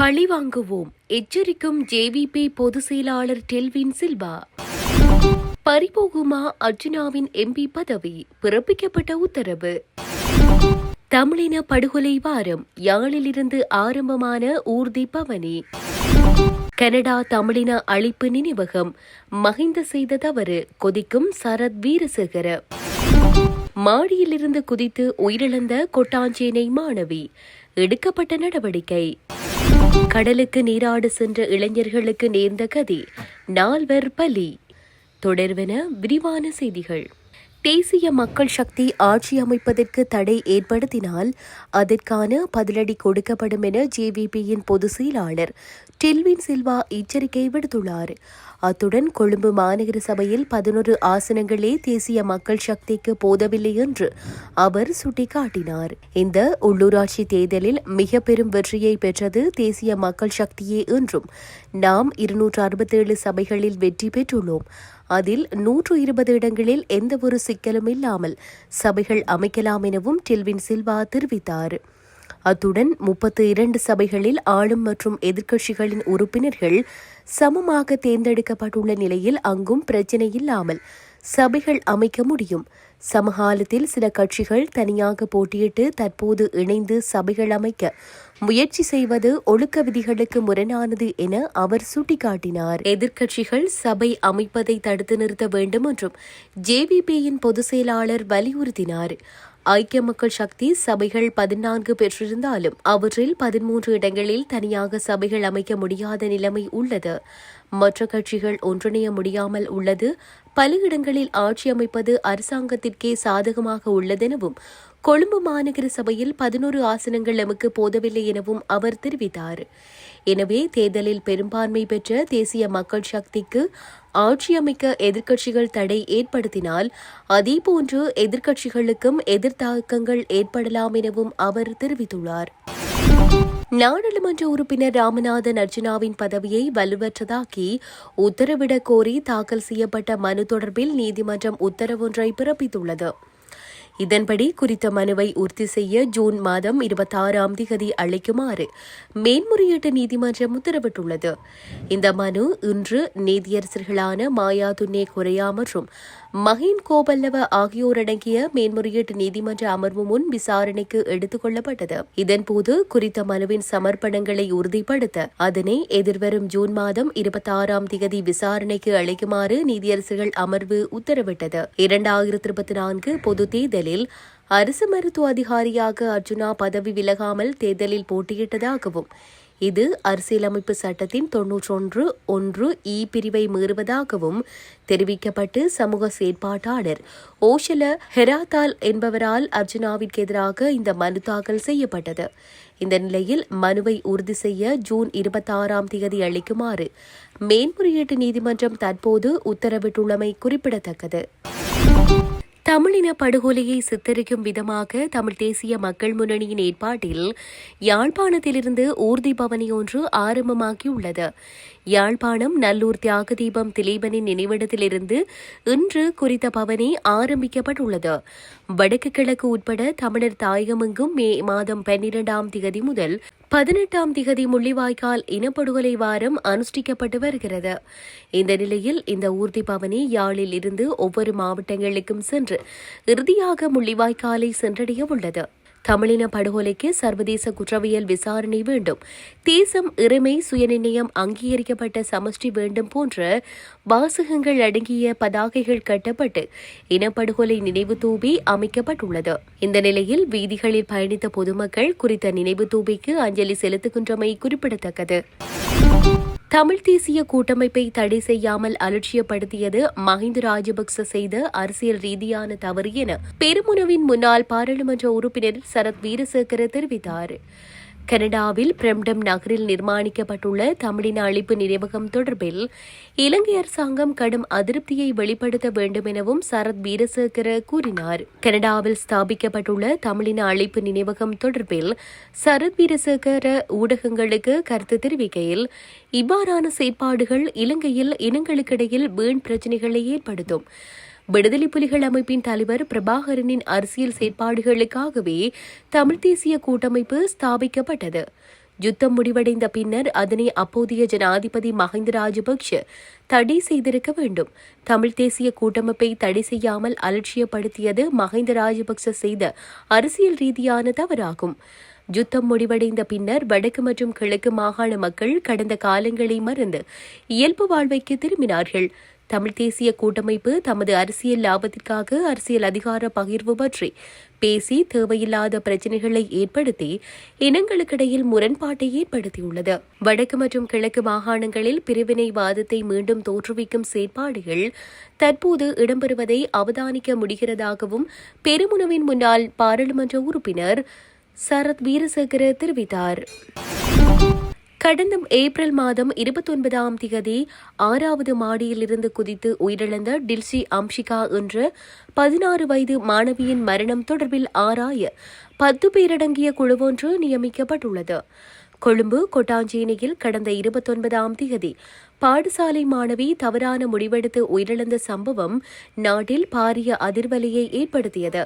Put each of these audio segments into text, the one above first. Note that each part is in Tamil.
பழிவாங்குவோம். எச்சரிக்கும் ஜேவிபி பொதுச் செயலாளர் டெல்வின் சில்வா. பறிபோகுமா அர்ஜுனாவின் எம்பி பதவி? பிறப்பிக்கப்பட்ட உத்தரவு. தமிழின படுகொலை வாரம். யாழிலிருந்து ஆரம்பமான ஊர்தி பவனி. கனடா தமிழின அழிப்பு நினைவகம். மகிந்த செய்த தவறு. கொதிக்கும் சரத் வீரசேகர. மாடியிலிருந்து குதித்து உயிரிழந்த கொட்டாஞ்சேனை மாணவி. எடுக்கப்பட்ட நடவடிக்கை. கடலுக்கு நீராடு சென்ற இளைஞர்களுக்கு நேர்ந்த கதி நால்வர் பலி. தொடர்வென விரிவான செய்திகள். தேசிய மக்கள் சக்தி ஆட்சி அமைப்பதற்கு தடை ஏற்படுத்தினால் அதற்கான பதிலடி கொடுக்கப்படும் என ஜேவிபியின் பொதுச் செயலாளர் டில்வின் சில்வா எச்சரிக்கை விடுத்துள்ளார். அத்துடன் கொழும்பு மாநகர சபையில் பதினொரு ஆசனங்களே தேசிய மக்கள் சக்திக்கு போதவில்லை என்று அவர் சுட்டிக்காட்டினார். இந்த உள்ளூராட்சி தேர்தலில் மிக பெரும் வெற்றியை பெற்றது தேசிய மக்கள் சக்தியே என்றும் நாம் இருநூற்று அறுபத்தேழு சபைகளில் வெற்றி பெற்றுள்ளோம். அதில் நூற்று இருபது இடங்களில் எந்தவொரு சிக்கலும் இல்லாமல் சபைகள் அமைக்கலாம் எனவும் டில்வின் சில்வா தெரிவித்தார். அத்துடன் முப்பத்து இரண்டு சபைகளில் ஆளும் மற்றும் எதிர்க்கட்சிகளின் உறுப்பினர்கள் சமமாக தேர்ந்தெடுக்கப்பட்டுள்ள நிலையில் அங்கும் பிரச்சினை இல்லாமல் சபைகள் அமைக்க முடியும். சமகாலத்தில் சில கட்சிகள் தனியாக போட்டியிட்டு தற்போது இணைந்து சபைகள் அமைக்க முயற்சி செய்வது ஒழுக்க விதிகளுக்கு முரணானது என அவர் சுட்டிக்காட்டினார். எதிர்க்கட்சிகள் சபை அமைப்பதை தடுத்து நிறுத்த வேண்டும் என்றும் ஜேவிபியின் பொதுச் செயலாளர் வலியுறுத்தினார். ஐக்கிய மக்கள் சக்தி சபைகள் பதினான்கு பெற்றிருந்தாலும் அவற்றில் பதிமூன்று இடங்களில் தனியாக சபைகள் அமைக்க முடியாத நிலைமை உள்ளது. மற்ற கட்சிகள் ஒன்றிணைய முடியாமல் உள்ளது. பல இடங்களில் ஆட்சி அமைப்பது அரசாங்கத்திற்கே சாதகமாக உள்ளதெனவும் கொழும்பு மாநகர சபையில் பதினோரு ஆசனங்கள் நமக்கு போதவில்லை எனவும் அவர் தெரிவித்தார். எனவே தேர்தலில் பெரும்பான்மை பெற்ற தேசிய மக்கள் சக்திக்கு ஆட்சி அமைக்க எதிர்க்கட்சிகள் தடை ஏற்படுத்தினால் அதேபோன்று எதிர்க்கட்சிகளுக்கும் எதிர்த்தாக்கங்கள் ஏற்படலாம் எனவும் அவர் தெரிவித்துள்ளார். நாடாளுமன்ற உறுப்பினர் ராமநாதன் அர்ஜுனாவின் பதவியை வலுவற்றதாக்கி உத்தரவிடக் கோரி தாக்கல் செய்யப்பட்ட மனு தொடர்பில் நீதிமன்றம் உத்தரவொன்றை பிறப்பித்துள்ளது. இதன்படி குறித்த மனுவை உறுதி செய்ய ஜூன் மாதம் இருபத்தாறாம் திகதி அளிக்குமாறு மேன்முறையீட்டு நீதிமன்றம் உத்தரவிட்டுள்ளது. இந்த மனு இன்று நீதியரசர்களான மாயா துன்னே குறையா மற்றும் மஹின் கோபல்லவ ஆகியோர் அடங்கிய மேன்முறையீட்டு நீதிமன்ற அமர்வு முன் விசாரணைக்கு எடுத்துக் கொள்ளப்பட்டது. இதன்போது குறித்த மனுவின் சமர்ப்பணங்களை உறுதிப்படுத்த அதனை எதிர்வரும் ஜூன் மாதம் இருபத்தாறாம் திகதி விசாரணைக்கு அளிக்குமாறு நீதியரசர்கள் அமர்வு உத்தரவிட்டது. இரண்டாயிரத்தி இருபத்தி நான்கு பொது தேர்தலில் தேர்தலில் அரசு மருத்துவ அதிகாரியாக அர்ஜுனா பதவி விலகாமல் தேர்தலில் போட்டியிட்டதாகவும் இது அரசியலமைப்பு சட்டத்தின் தொன்னூற்றொன்று ஒன்று இ பிரிவை மீறுவதாகவும் தெரிவிக்கப்பட்டு சமூக செயற்பாட்டாளர் ஓஷல ஹெராத்தால் என்பவரால் அர்ஜுனாவிற்கு எதிராக இந்த மனு தாக்கல் செய்யப்பட்டது. இந்த நிலையில் மனுவை உறுதி செய்ய ஜூன் இருபத்தாறாம் தேதி அளிக்குமாறு மேன்முறையீட்டு நீதிமன்றம் தற்போது உத்தரவிட்டுள்ளமை குறிப்பிடத்தக்கது. தமிழின படுகொலையை சித்தரிக்கும் விதமாக தமிழ் தேசிய மக்கள் முன்னணியின் ஏற்பாட்டில் யாழ்ப்பாணத்திலிருந்து ஊர்தி பவனி ஒன்று ஆரம்பமாகியுள்ளது. யாழ்ப்பாணம் நல்லூர் தியாக தீபம் திலீபனின் நினைவிடத்திலிருந்து இன்று குறித்த பவனி ஆரம்பிக்கப்பட்டுள்ளது. வடக்கு கிழக்கு உட்பட தமிழர் தாயகமெங்கும் மே மாதம் பன்னிரண்டாம் திகதி முதல் பதினெட்டாம் திகதி முள்ளிவாய்க்கால் இனப்படுகொலை வாரம் அனுஷ்டிக்கப்பட்டு வருகிறது. இந்த நிலையில் இந்த ஊர்தி பவனி யாழில் இருந்து ஒவ்வொரு மாவட்டங்களுக்கும் சென்று இறுதியாக முள்ளிவாய்க்காலை சென்றடைய உள்ளது. தமிழின படுகொலைக்கு சர்வதேச குற்றவியல் விசாரணை வேண்டும். தேசம் இறைமை சுயநிர்ணயம் அங்கீகரிக்கப்பட்ட சமஷ்டி வேண்டும் போன்ற வாசகங்கள் அடங்கிய பதாகைகள் கட்டப்பட்டு இனப்படுகொலை நினைவு தூபி அமைக்கப்பட்டுள்ளது. இந்த நிலையில் வீதிகளில் பயணித்த பொதுமக்கள் குறித்த நினைவு தூபிக்கு அஞ்சலி செலுத்துகின்றமை குறிப்பிடத்தக்கது. தமிழ் தேசிய கூட்டமைப்பை தடை செய்யாமல் அலட்சியப்படுத்தியது மஹிந்த ராஜபக்ச செய்த அரசியல் ரீதியான தவறு என பெருமுனவின் முன்னாள் பாராளுமன்ற உறுப்பினர் சரத் வீரசேகர தெரிவித்தார். கனடாவில் பிரம்டம் நகரில் நிர்மாணிக்கப்பட்டுள்ள தமிழின அழிப்பு நினைவகம் தொடர்பில் இலங்கை அரசாங்கம் கடும் அதிருப்தியை வெளிப்படுத்த வேண்டும் எனவும் சரத் வீரசேகர கூறினார். கனடாவில் ஸ்தாபிக்கப்பட்டுள்ள தமிழின அழிப்பு நினைவகம் தொடர்பில் சரத் வீரசேகர ஊடகங்களுக்கு கருத்து தெரிவிக்கையில் இவ்வாறான செயற்பாடுகள் இலங்கையில் இனங்களுக்கிடையில் வீண் பிரச்சினைகளை ஏற்படுத்தும். விடுதலை புலிகள் அமைப்பின் தலைவர் பிரபாகரனின் அரசியல் செயற்பாடுகளுக்காகவே தமிழ் தேசிய கூட்டமைப்பு ஸ்தாபிக்கப்பட்டது. யுத்தம் முடிவடைந்த பின்னர் அதனை அப்போதைய ஜனாதிபதி மஹிந்த ராஜபக்ஷ தடை செய்திருக்க வேண்டும். தமிழ் தேசிய கூட்டமைப்பை தடை செய்யாமல் அலட்சியப்படுத்தியது மஹிந்த ராஜபக்ச செய்த அரசியல் ரீதியான தவறாகும். யுத்தம் முடிவடைந்த பின்னர் வடக்கு மற்றும் கிழக்கு மாகாண மக்கள் கடந்த காலங்களை மறந்து இயல்பு வாழ்வைக்கு திரும்பினார்கள். தமிழ் தேசிய கூட்டமைப்பு தமது அரசியல் லாபத்திற்காக அரசியல் அதிகார பகிர்வு பற்றி பேசி தேவையில்லாத பிரச்சினைகளை ஏற்படுத்தி இனங்களுக்கிடையில் முரண்பாட்டை ஏற்படுத்தியுள்ளது. வடக்கு மற்றும் கிழக்கு மாகாணங்களில் பிரிவினைவாதத்தை மீண்டும் தோற்றுவிக்கும் செயற்பாடுகள் தற்போது இடம்பெறுவதை அவதானிக்க முடிகிறதாகவும் பெருமுனவின் முன்னாள் பாராளுமன்ற உறுப்பினர் சரத் வீரசேகர தெரிவித்தார். கடந்த ஏப்ரல் மாதம் இருபத்தொன்பதாம் தேதி ஆறாவது மாடியிலிருந்து குதித்து உயிரிழந்த டில்சி அம்ஷிகா என்ற பதினாறு வயது மாணவியின் மரணம் தொடர்பில் ஆராய பத்து பேரடங்கிய குழுவொன்று நியமிக்கப்பட்டுள்ளது. கொழும்பு கொட்டாஞ்சேனியில் கடந்த இருபத்தொன்பதாம் தேதி பாடசாலை மாணவி தவறான முடிவெடுத்து உயிரிழந்த சம்பவம் நாட்டில் பாரிய அதிர்வலையை ஏற்படுத்தியது.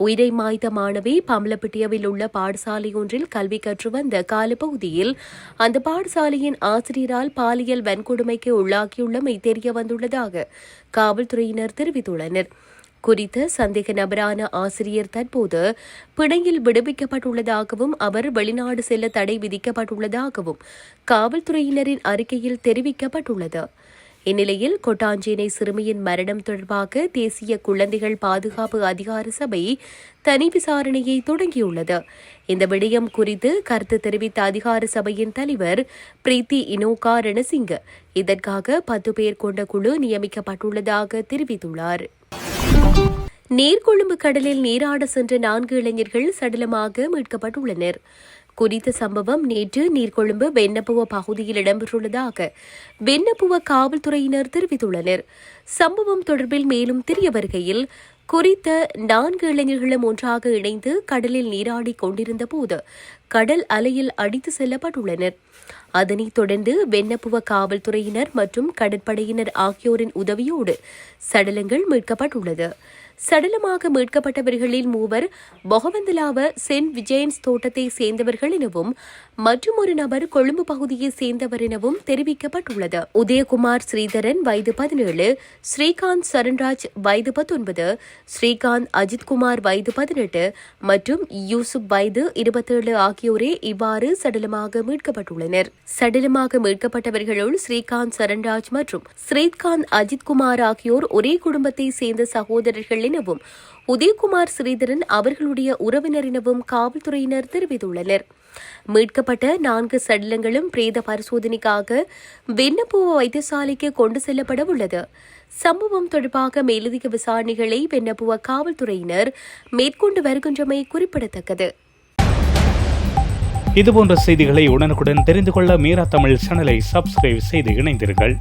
உயிரை மாய்த்த மாணவி பம்பலப்பிட்டியவில் உள்ள பாடசாலை ஒன்றில் கல்வி கற்று வந்த காலப்பகுதியில் அந்த பாடசாலையின் ஆசிரியரால் பாலியல் வன்கொடுமைக்கு உள்ளாக்கியுள்ளமை தெரிய வந்துள்ளதாக காவல்துறையினர் தெரிவித்துள்ளனர். குறித்த சந்தேக நபரான ஆசிரியர் தற்போது பிணையில் விடுவிக்கப்பட்டுள்ளதாகவும் அவர் வெளிநாடு செல்ல தடை விதிக்கப்பட்டுள்ளதாகவும் காவல்துறையினரின் அறிக்கையில் தெரிவிக்கப்பட்டுள்ளது. இந்நிலையில் கொட்டாஞ்சேனை சிறுமியின் மரணம் தொடர்பாக தேசிய குழந்தைகள் பாதுகாப்பு அதிகார சபை தனி விசாரணையை தொடங்கியுள்ளது. இந்த விடயம் குறித்து கருத்து தெரிவித்த அதிகார சபையின் தலைவர் பிரீத்தி இனோகா ரணசிங்க இதற்காக பத்து பேர் கொண்ட குழு நியமிக்கப்பட்டுள்ளதாக தெரிவித்துள்ளார். நீர்கொழும்பு கடலில் நீராட சென்ற நான்கு இளைஞர்கள் சடலமாக மீட்கப்பட்டுள்ளனர். குறித்த சம்பவம் நேற்று நீர்கொழும்பு வெண்ணப்புவ பகுதியில் இடம்பெற்றுள்ளதாக வெண்ணப்புவ காவல்துறையினர் தெரிவித்துள்ளனர். சம்பவம் தொடர்பில் மேலும் தெரிய வருகையில் குறித்த நான்கு இளைஞர்களும் ஒன்றாக இணைந்து கடலில் நீராடி கொண்டிருந்த போது கடல் அலையில் அடித்து செல்லப்பட்டுள்ளனர். அதனைத் தொடர்ந்து வெண்ணப்புவ காவல்துறையினர் மற்றும் கடற்படையினர் ஆகியோரின் உதவியோடு சடலங்கள் மீட்கப்பட்டுள்ளது. சடலமாக மீட்கப்பட்டவர்களில் மூவர் பொகவந்தலாவ சென்ட் விஜயன்ஸ் தோட்டத்தை சேர்ந்தவர்கள் எனவும் மற்றும் ஒரு நபர் கொழும்பு பகுதியை சேர்ந்தவர் எனவும் தெரிவிக்கப்பட்டுள்ளது. உதயகுமார் ஸ்ரீதரன் வயது பதினேழு ஸ்ரீகாந்த் சரண்ராஜ் வயது பத்தொன்பது ஸ்ரீகாந்த் அஜித்குமார் வயது பதினெட்டு மற்றும் யூசுப் வயது இருபத்தேழு ஆகியோரே இவ்வாறு சடலமாக மீட்கப்பட்டுள்ளனர். சடலமாக மீட்கப்பட்டவர்களுள் ஸ்ரீகாந்த் சரண்ராஜ் மற்றும் ஸ்ரீகாந்த் அஜித்குமார் ஆகியோர் ஒரே குடும்பத்தை சேர்ந்த சகோதரர்கள் எனவும் உதயகுமார் ஸ்ரீதரன் அவர்களுடைய உறவினரினவும் காவல்துறையினர் தெரிவித்துள்ளனர். மீட்கப்பட்ட நான்கு சடலங்களும் பிரேத பரிசோதனைக்காக வெண்ணப்பூவ வைத்தியசாலைக்கு கொண்டு செல்லப்பட உள்ளது. சம்பவம் தொடர்பாக மேலதிக விசாரணைகளை வெண்ணப்புவ காவல்துறையினர் மேற்கொண்டு வருகின்றமை குறிப்பிடத்தக்கது. இதுபோன்ற செய்திகளை உடனுக்குடன் தெரிந்து கொள்ள மீரா தமிழ் சேனலை சப்ஸ்கிரைப் செய்து இணைந்தீர்கள்